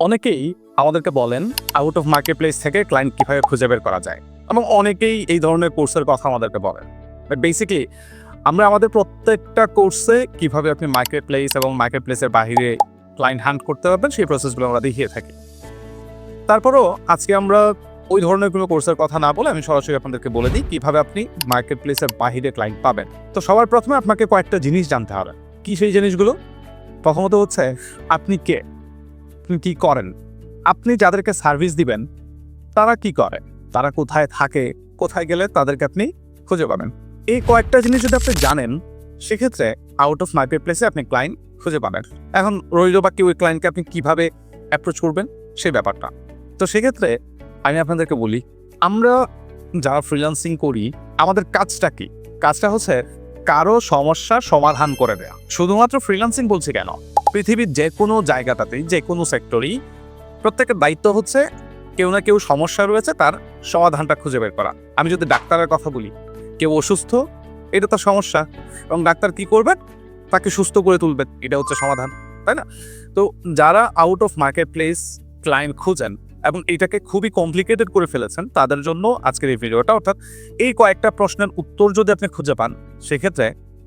অনেকেই আমাদেরকে বলেন আউট অফ মার্কেট প্লেস থেকে ক্লায়েন্ট কীভাবে খুঁজে বের করা যায়? এবং অনেকেই এই ধরনের কোর্সের কথা আমাদেরকে বলেন। বাট বেসিকলি আমরা আমাদের প্রত্যেকটা কোর্সে কীভাবে আপনি মার্কেট প্লেস এবং মার্কেট প্লেসের বাইরে ক্লায়েন্ট হ্যান্ড করতে পারবেন, সেই প্রসেসগুলো আমরা দেখিয়ে থাকি। তারপরও আজকে আমরা ওই ধরনের কোনো কোর্সের কথা না বলে আমি সরাসরি আপনাদেরকে বলে দিই, কীভাবে আপনি মার্কেট প্লেসের বাইরে ক্লায়েন্ট পাবেন। তো সবার প্রথমে আপনাকে কয়েকটা জিনিস জানতে হবে। কি সেই জিনিসগুলো? প্রথমত হচ্ছে, আপনি কে? আপনি কি করেন? আপনি যাদেরকে সার্ভিস দিবেন, তারা কি করে? তারা কোথায় থাকে, কোথায় গেলে তাদেরকে আপনি খুঁজে পাবেন। এই কয়েকটা জিনিস যদি আপনি জানেন, সেক্ষেত্রে আউট অফ মার্কেট প্লেসে আপনি ক্লায়েন্ট খুঁজে পাবেন। এখন রইল বাকি ওই ক্লায়েন্টকে আপনি কীভাবে অ্যাপ্রোচ করবেন, সেই ব্যাপারটা। তো সেক্ষেত্রে আমি আপনাদেরকে বলি, আমরা যারা ফ্রিল্যান্সিং করি, আমাদের কাজটা কি? কাজটা হচ্ছে কারও সমস্যার সমাধান করে দেয়া। শুধুমাত্র ফ্রিল্যান্সিং বলছি কেন? পৃথিবীর যে কোনো জায়গাটাতেই, যে কোনো সেক্টরেই প্রত্যেকের দায়িত্ব হচ্ছে কেউ না কেউ সমস্যা রয়েছে, তার সমাধানটা খুঁজে বের করা। আমি যদি ডাক্তারের কথা বলি, কেউ অসুস্থ, এটা তার সমস্যা। এবং ডাক্তার কি করবেন তাকে সুস্থ করে তুলবেন এটা হচ্ছে সমাধান, তাই না? তো যারা out of market place client খুঁজেন এবং এটাকে খুবই কমপ্লিকেটেড করে ফেলেছেন। তাদের জন্য আজকের এই ভিডিওটা অর্থাৎ এই কয়েকটা প্রশ্নের উত্তর যদি আপনি খুঁজে পান, সেক্ষেত্রে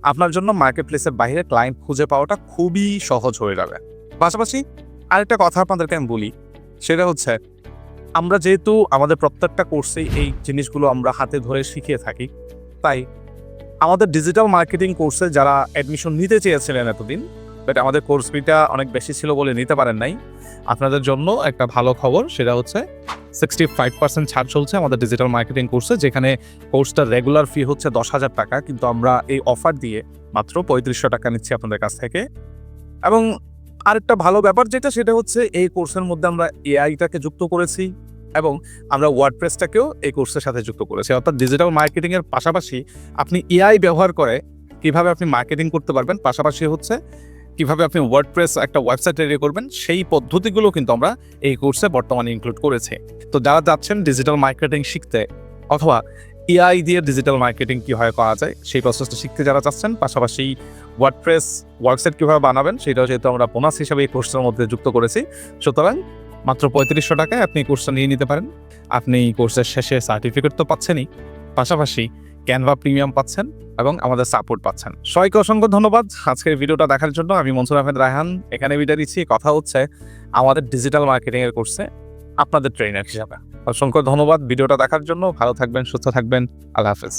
আপনার জন্য মার্কেট প্লেসের বাইরে ক্লায়েন্ট খুঁজে পাওয়াটা খুবই সহজ হয়ে যাবে। পাশাপাশি আরেকটা কথা আপনাদেরকে আমি বলি, সেটা হচ্ছে আমরা যেহেতু আমাদের প্রত্যেকটা কোর্সেই এই জিনিসগুলো আমরা হাতে ধরে শিখিয়ে থাকি, তাই আমাদের ডিজিটাল মার্কেটিং কোর্সে যারা অ্যাডমিশন নিতে চেয়েছিলেন এতদিন বাট আমাদের কোর্স ফিটা অনেক বেশি ছিল বলে নিতে পারেন নাই। আপনাদের জন্য একটা ভালো খবর, সেটা হচ্ছে সিক্সটি ফাইভ পার্সেন্ট ছাড় চলছে আমাদের ডিজিটাল মার্কেটিং কোর্সে যেখানে কোর্সটার রেগুলার ফি হচ্ছে দশ হাজার টাকা, কিন্তু আমরা এই অফার দিয়ে মাত্র পঁয়ত্রিশশো টাকা নিচ্ছি আপনাদের কাছ থেকে। এবং আরেকটা ভালো ব্যাপার যেটা, সেটা হচ্ছে এই কোর্সের মধ্যে আমরা এআইটাকে যুক্ত করেছি এবং আমরা ওয়ার্ডপ্রেসটাকেও এই কোর্সের সাথে যুক্ত করেছি। অর্থাৎ ডিজিটাল মার্কেটিংয়ের পাশাপাশি আপনি এআই ব্যবহার করে কীভাবে আপনি মার্কেটিং করতে পারবেন, পাশাপাশি হচ্ছে কীভাবে আপনি ওয়ার্ডপ্রেস একটা ওয়েবসাইট তৈরি করবেন, সেই পদ্ধতিগুলো কিন্তু আমরা এই কোর্সে বর্তমানে ইনক্লুড করেছি। তো যারা যাচ্ছেন ডিজিটাল মার্কেটিং শিখতে অথবা এআই দিয়ে ডিজিটাল মার্কেটিং কীভাবে করা যায়, সেই প্রসেসটা শিখতে যারা চাচ্ছেন পাশাপাশি ওয়ার্ডপ্রেস ওয়েবসাইট কীভাবে বানাবেন, সেটাও যেহেতু আমরা বোনাস হিসাবে এই কোর্সের মধ্যে যুক্ত করেছি, সুতরাং মাত্র পঁয়ত্রিশশো টাকায় আপনি কোর্সটা নিয়ে নিতে পারেন। আপনি কোর্সের শেষে সার্টিফিকেট তো পাচ্ছেনই। পাশাপাশি ক্যানভা প্রিমিয়াম পাচ্ছেন এবং আমাদের সাপোর্ট পাচ্ছেন। সবাইকে অসংখ্য ধন্যবাদ আজকের ভিডিওটা দেখার জন্য। আমি মনসুর আহমেদ রায়হান, এখানে ভিডিও দিচ্ছি কথা হচ্ছে আমাদের ডিজিটাল মার্কেটিংয়ের কোর্সে আপনাদের ট্রেনার হিসাবে। অসংখ্য ধন্যবাদ ভিডিওটা দেখার জন্য। ভালো থাকবেন, সুস্থ থাকবেন। আল্লাহ হাফেজ।